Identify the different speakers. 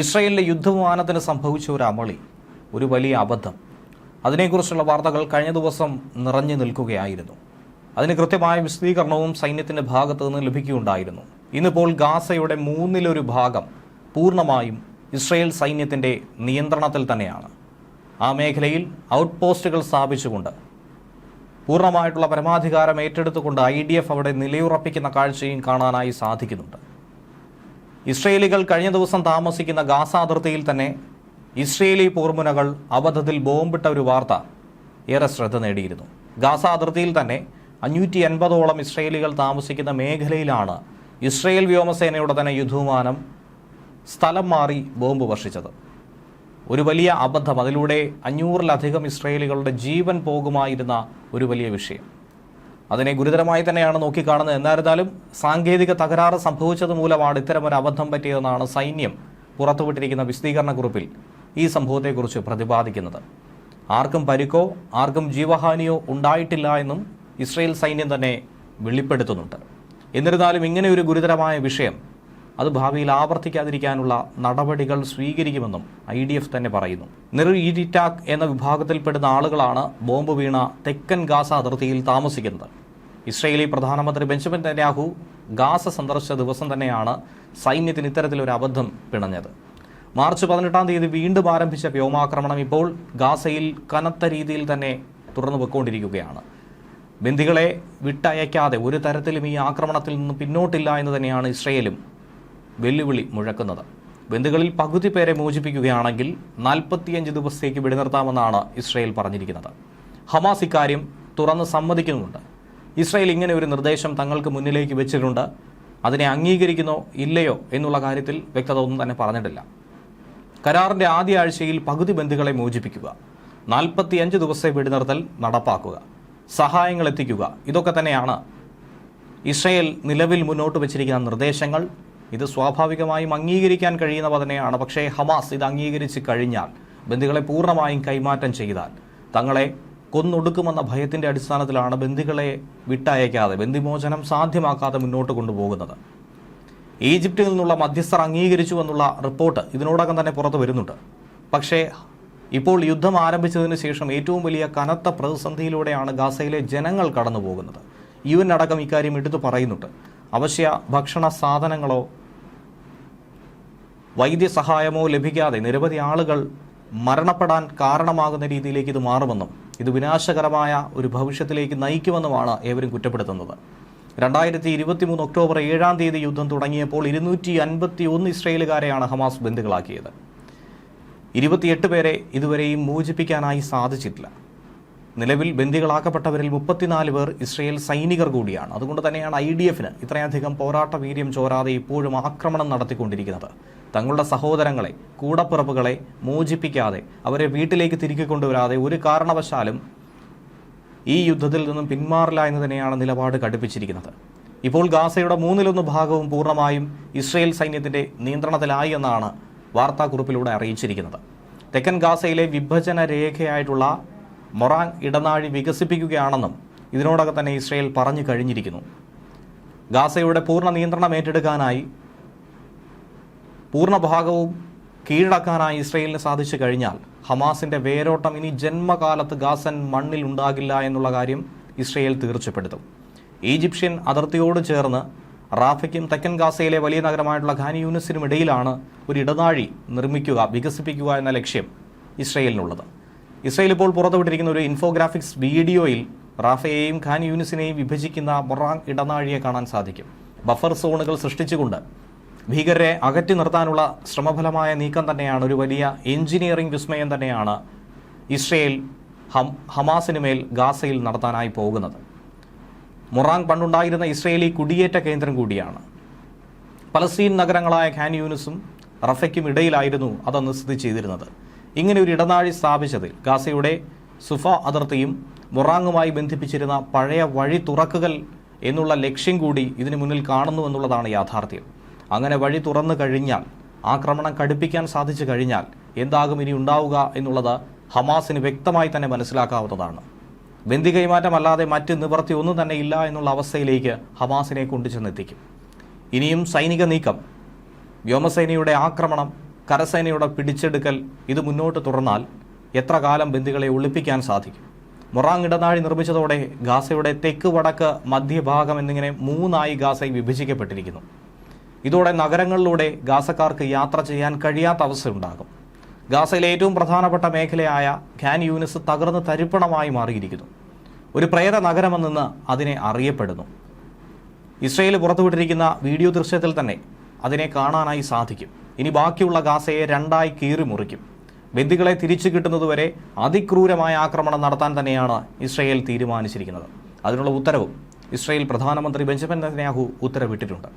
Speaker 1: ഇസ്രയേലിലെ യുദ്ധവിമാനത്തിന് സംഭവിച്ച ഒരു അമളി ഒരു വലിയ അബദ്ധം. അതിനെക്കുറിച്ചുള്ള വാർത്തകൾ കഴിഞ്ഞ ദിവസം നിറഞ്ഞു നിൽക്കുകയായിരുന്നു. അതിന് കൃത്യമായ വിശദീകരണവും സൈന്യത്തിന്റെ ഭാഗത്തു നിന്ന് ലഭിക്കുകയുണ്ടായിരുന്നു. ഇന്നിപ്പോൾ ഗാസയുടെ മൂന്നിലൊരു ഭാഗം പൂർണമായും ഇസ്രയേൽ സൈന്യത്തിന്റെ നിയന്ത്രണത്തിൽ തന്നെയാണ്. ആ മേഖലയിൽ ഔട്ട് പോസ്റ്റുകൾ സ്ഥാപിച്ചുകൊണ്ട് പൂർണമായിട്ടുള്ള പരമാധികാരം ഏറ്റെടുത്തുകൊണ്ട് ഐ ഡി എഫ് അവിടെ നിലയുറപ്പിക്കുന്ന കാഴ്ചയും കാണാനായി സാധിക്കുന്നുണ്ട്. ഇസ്രയേലികൾ കഴിഞ്ഞ ദിവസം താമസിക്കുന്ന ഗാസ അതിർത്തിയിൽ തന്നെ ഇസ്രയേലി പോർമുനകൾ അബദ്ധത്തിൽ ബോംബിട്ട ഒരു വാർത്ത ഏറെ ശ്രദ്ധ നേടിയിരുന്നു. ഗാസ അതിർത്തിയിൽ തന്നെ അഞ്ഞൂറ്റി അൻപതോളം ഇസ്രയേലികൾ താമസിക്കുന്ന മേഖലയിലാണ് ഇസ്രയേൽ വ്യോമസേനയുടെ തന്നെ യുദ്ധവിമാനം സ്ഥലം മാറി ബോംബ് വർഷിച്ചത്. ഒരു വലിയ അബദ്ധം. അതിലൂടെ അഞ്ഞൂറിലധികം ഇസ്രയേലികളുടെ ജീവൻ പോകുമായിരുന്ന ഒരു വലിയ വിഷയം. അതിനെ ഗുരുതരമായി തന്നെയാണ് നോക്കിക്കാണുന്നത്. എന്നിരുന്നാലും സാങ്കേതിക തകരാറ് സംഭവിച്ചത് മൂലമാണ് ഒരു അബദ്ധം പറ്റിയതെന്നാണ് സൈന്യം പുറത്തുവിട്ടിരിക്കുന്ന വിശദീകരണ കുറിപ്പിൽ ഈ സംഭവത്തെക്കുറിച്ച് പ്രതിപാദിക്കുന്നത്. ആർക്കും പരിക്കോ ആർക്കും ജീവഹാനിയോ ഉണ്ടായിട്ടില്ല എന്നും ഇസ്രയേൽ സൈന്യം തന്നെ വെളിപ്പെടുത്തുന്നുണ്ട്. എന്നിരുന്നാലും ഇങ്ങനെ ഒരു ഗുരുതരമായ വിഷയം അത് ഭാവിയിൽ ആവർത്തിക്കാതിരിക്കാനുള്ള നടപടികൾ സ്വീകരിക്കുമെന്നും ഐ ഡി എഫ് തന്നെ പറയുന്നു. നിർ ഈരിറ്റാക് എന്ന വിഭാഗത്തിൽപ്പെടുന്ന ആളുകളാണ് ബോംബ് വീണ തെക്കൻ ഗാസ അതിർത്തിയിൽ താമസിക്കുന്നത്. ഇസ്രയേലി പ്രധാനമന്ത്രി ബെഞ്ചമിൻ നെന്യാഹു ഗാസ സന്ദർശിച്ച ദിവസം തന്നെയാണ് സൈന്യത്തിന് ഇത്തരത്തിലൊരു അബദ്ധം പിണഞ്ഞത്. മാർച്ച് പതിനെട്ടാം തീയതി വീണ്ടും ആരംഭിച്ച വ്യോമാക്രമണം ഇപ്പോൾ ഗാസയിൽ കനത്ത രീതിയിൽ തന്നെ തുടർന്നു പോയിക്കൊണ്ടിരിക്കുകയാണ്. ബന്ദികളെ വിട്ടയക്കാതെ ഒരു തരത്തിലും ഈ ആക്രമണത്തിൽ നിന്ന് പിന്നോട്ടില്ല എന്ന് തന്നെയാണ് ഇസ്രയേലും വെല്ലുവിളി മുഴക്കുന്നത്. ബന്ധുക്കളിൽ പകുതി പേരെ മോചിപ്പിക്കുകയാണെങ്കിൽ നാൽപ്പത്തിയഞ്ച് ദിവസത്തേക്ക് വെടിനിർത്താമെന്നാണ് ഇസ്രയേൽ പറഞ്ഞിരിക്കുന്നത്. ഹമാസ് ഇക്കാര്യം തുറന്ന് സമ്മതിക്കുന്നുണ്ട് ഇസ്രയേൽ ഇങ്ങനെ ഒരു നിർദ്ദേശം തങ്ങൾക്ക് മുന്നിലേക്ക് വെച്ചിട്ടുണ്ട്. അതിനെ അംഗീകരിക്കുന്നോ ഇല്ലയോ എന്നുള്ള കാര്യത്തിൽ വ്യക്തത ഒന്നും തന്നെ പറഞ്ഞിട്ടില്ല. കരാറിന്റെ ആദ്യ ആഴ്ചയിൽ പകുതി ബന്ധുക്കളെ മോചിപ്പിക്കുക നാൽപ്പത്തിയഞ്ച് ദിവസത്തെ വെടിനിർത്തൽ നടപ്പാക്കുക സഹായങ്ങൾ എത്തിക്കുക ഇതൊക്കെ തന്നെയാണ് ഇസ്രയേൽ നിലവിൽ മുന്നോട്ട് വച്ചിരിക്കുന്ന നിർദ്ദേശങ്ങൾ. ഇത് സ്വാഭാവികമായും അംഗീകരിക്കാൻ കഴിയുന്നവ തന്നെയാണ്. പക്ഷേ ഹമാസ് ഇത് അംഗീകരിച്ച് കഴിഞ്ഞാൽ ബന്ധുക്കളെ പൂർണമായും കൈമാറ്റം ചെയ്താൽ തങ്ങളെ കൊന്നൊടുക്കുമെന്ന ഭയത്തിന്റെ അടിസ്ഥാനത്തിലാണ് ബന്ദികളെ വിട്ടയക്കാതെ ബന്ധിമോചനം സാധ്യമാക്കാതെ മുന്നോട്ട് കൊണ്ടുപോകുന്നത്. ഈജിപ്തിൽ നിന്നുള്ള മധ്യസ്ഥർ അംഗീകരിച്ചു എന്നുള്ള റിപ്പോർട്ട് ഇതിനോടകം തന്നെ പുറത്തു വരുന്നുണ്ട്. പക്ഷേ ഇപ്പോൾ യുദ്ധം ആരംഭിച്ചതിന് ശേഷം ഏറ്റവും വലിയ കനത്ത പ്രതിസന്ധിയിലൂടെയാണ് ഗാസയിലെ ജനങ്ങൾ കടന്നു പോകുന്നത് യു എൻ അടക്കം ഇക്കാര്യം എടുത്തു പറയുന്നുണ്ട്. അവശ്യ ഭക്ഷണ സാധനങ്ങളോ വൈദ്യസഹായമോ ലഭിക്കാതെ നിരവധി ആളുകൾ മരണപ്പെടാൻ കാരണമാകുന്ന രീതിയിലേക്ക് ഇത് മാറുമെന്നും ഇത് വിനാശകരമായ ഒരു ഭവിഷ്യത്തിലേക്ക് നയിക്കുമെന്നുമാണ് ഏവരും കുറ്റപ്പെടുത്തുന്നത്. രണ്ടായിരത്തി ഇരുപത്തി മൂന്ന് ഒക്ടോബർ ഏഴാം തീയതി യുദ്ധം തുടങ്ങിയപ്പോൾ ഇരുന്നൂറ്റി അൻപത്തി ഒന്ന് ഇസ്രയേലുകാരെയാണ് ഹമാസ് ബന്ധുക്കളാക്കിയത്. ഇരുപത്തിയെട്ട് പേരെ ഇതുവരെയും മോചിപ്പിക്കാനായി സാധിച്ചിട്ടില്ല. നിലവിൽ ബന്ദികളാക്കപ്പെട്ടവരിൽ മുപ്പത്തിനാല് പേർ ഇസ്രയേൽ സൈനികർ കൂടിയാണ്. അതുകൊണ്ട് തന്നെയാണ് ഐ ഡി എഫിന് ഇത്രയധികം പോരാട്ട വീര്യം ചോരാതെ ഇപ്പോഴും ആക്രമണം നടത്തിക്കൊണ്ടിരിക്കുന്നത്. തങ്ങളുടെ സഹോദരങ്ങളെ കൂടപ്പിറപ്പുകളെ മോചിപ്പിക്കാതെ അവരെ വീട്ടിലേക്ക് തിരികെ കൊണ്ടുവരാതെ ഒരു കാരണവശാലും ഈ യുദ്ധത്തിൽ നിന്നും പിന്മാറില്ല എന്ന് തന്നെയാണ് നിലപാട് കടുപ്പിച്ചിരിക്കുന്നത് ഇപ്പോൾ ഗാസയുടെ മൂന്നിലൊന്ന് ഭാഗവും പൂർണമായും ഇസ്രയേൽ സൈന്യത്തിന്റെ നിയന്ത്രണത്തിലായി എന്നാണ് വാർത്താക്കുറിപ്പിലൂടെ അറിയിച്ചിരിക്കുന്നത്. തെക്കൻ ഗാസയിലെ വിഭജന രേഖയായിട്ടുള്ള മൊറാങ് ഇടനാഴി വികസിപ്പിക്കുകയാണെന്നും ഇതിനോടകം തന്നെ ഇസ്രയേൽ പറഞ്ഞു കഴിഞ്ഞിരിക്കുന്നു. ഗാസയുടെ പൂർണ നിയന്ത്രണം ഏറ്റെടുക്കാനായി പൂർണ ഭാഗവും കീഴടക്കാനായി ഇസ്രയേലിന് സാധിച്ചു കഴിഞ്ഞാൽ ഹമാസിന്റെ വേരോട്ടം ഇനി ജന്മകാലത്ത് ഗാസൻ മണ്ണിൽ ഉണ്ടാകില്ല എന്നുള്ള കാര്യം ഇസ്രയേൽ തീർച്ചപ്പെടുത്തും. ഈജിപ്ഷ്യൻ അതിർത്തിയോട് ചേർന്ന് റാഫയ്ക്കും തെക്കൻ ഗാസയിലെ വലിയ നഗരമായിട്ടുള്ള ഖാൻ യൂനിസിനും ഇടയിലാണ് ഒരു ഇടനാഴി നിർമ്മിക്കുക വികസിപ്പിക്കുക എന്ന ലക്ഷ്യം ഇസ്രയേലിനുള്ളത്. ഇസ്രയേൽ ഇപ്പോൾ പുറത്തുവിട്ടിരിക്കുന്ന ഒരു ഇൻഫോഗ്രാഫിക്സ് വീഡിയോയിൽ റാഫയെയും ഖാൻ യൂനിസിനെയും വിഭജിക്കുന്ന മൊറാങ് ഇടനാഴിയെ കാണാൻ സാധിക്കും. ബഫർ സോണുകൾ സൃഷ്ടിച്ചുകൊണ്ട് ഭീകരരെ അകറ്റി നിർത്താനുള്ള ശ്രമഫലമായ നീക്കം തന്നെയാണ് ഒരു വലിയ എഞ്ചിനീയറിംഗ് വിസ്മയം തന്നെയാണ് ഇസ്രയേൽ ഹം ഹമാസിന് മേൽ ഗാസയിൽ നടത്താനായി പോകുന്നത്. മൊറാങ് പണ്ടുണ്ടായിരുന്ന ഇസ്രയേലി കുടിയേറ്റ കേന്ദ്രം കൂടിയാണ്. പലസ്തീൻ നഗരങ്ങളായ ഖാൻ യൂനിസും റഫയ്ക്കും ഇടയിലായിരുന്നു അതന്ന് സ്ഥിതി ചെയ്തിരുന്നത്. ഇങ്ങനെ ഒരു ഇടനാഴി സ്ഥാപിച്ചതിൽ ഗാസയുടെ സുഫ അതിർത്തിയും മൊറാങ്ങുമായി ബന്ധിപ്പിച്ചിരുന്ന പഴയ വഴി തുറക്കുകൾ എന്നുള്ള ലക്ഷ്യം കൂടി ഇതിനു മുന്നിൽ കാണുന്നു എന്നുള്ളതാണ് യാഥാർത്ഥ്യം. അങ്ങനെ വഴി തുറന്നു കഴിഞ്ഞാൽ ആക്രമണം കടുപ്പിക്കാൻ സാധിച്ചു കഴിഞ്ഞാൽ എന്താകും ഇനി ഉണ്ടാവുക എന്നുള്ളത് ഹമാസിന് വ്യക്തമായി തന്നെ മനസ്സിലാക്കാവുന്നതാണ്. ബന്ദി കൈമാറ്റമല്ലാതെ മറ്റ് നിവർത്തി ഒന്നും തന്നെ ഇല്ല എന്നുള്ള അവസ്ഥയിലേക്ക് ഹമാസിനെ കൊണ്ടു ചെന്നെത്തിക്കും ഇനിയും സൈനിക നീക്കം വ്യോമസേനയുടെ ആക്രമണം കരസേനയുടെ പിടിച്ചെടുക്കൽ ഇത് മുന്നോട്ട് തുടർന്നാൽ എത്ര കാലം ബന്ദികളെ ഒളിപ്പിക്കാൻ സാധിക്കും? മൊറാങ് ഇടനാഴി നിർമ്മിച്ചതോടെ ഗാസയുടെ തെക്ക് വടക്ക് മധ്യഭാഗം എന്നിങ്ങനെ മൂന്നായി ഗാസ വിഭജിക്കപ്പെട്ടിരിക്കുന്നു. ഇതോടെ നഗരങ്ങളിലൂടെ ഗാസക്കാർക്ക് യാത്ര ചെയ്യാൻ കഴിയാത്ത അവസ്ഥയുണ്ടാകും. ഗാസയിലെ ഏറ്റവും പ്രധാനപ്പെട്ട മേഖലയായ ഖാൻ യൂനിസ് തകർന്ന് തരിപ്പണമായി മാറിയിരിക്കുന്നു. ഒരു പ്രേത നഗരമെന്ന് അതിനെ അറിയപ്പെടുന്നു. ഇസ്രയേൽ പുറത്തുവിട്ടിരിക്കുന്ന വീഡിയോ ദൃശ്യത്തിൽ തന്നെ അതിനെ കാണാനായി സാധിക്കും. ഇനി ബാക്കിയുള്ള ഗാസയെ രണ്ടായി കീറി മുറിക്കും. ബന്ദികളെ തിരിച്ചു കിട്ടുന്നതുവരെ അതിക്രൂരമായ ആക്രമണം നടത്താൻ തന്നെയാണ് ഇസ്രയേൽ തീരുമാനിച്ചിരിക്കുന്നത്. അതിനുള്ള ഉത്തരവും ഇസ്രയേൽ പ്രധാനമന്ത്രി ബെഞ്ചമിൻ നെതന്യാഹു ഉത്തരവിട്ടിട്ടുണ്ട്.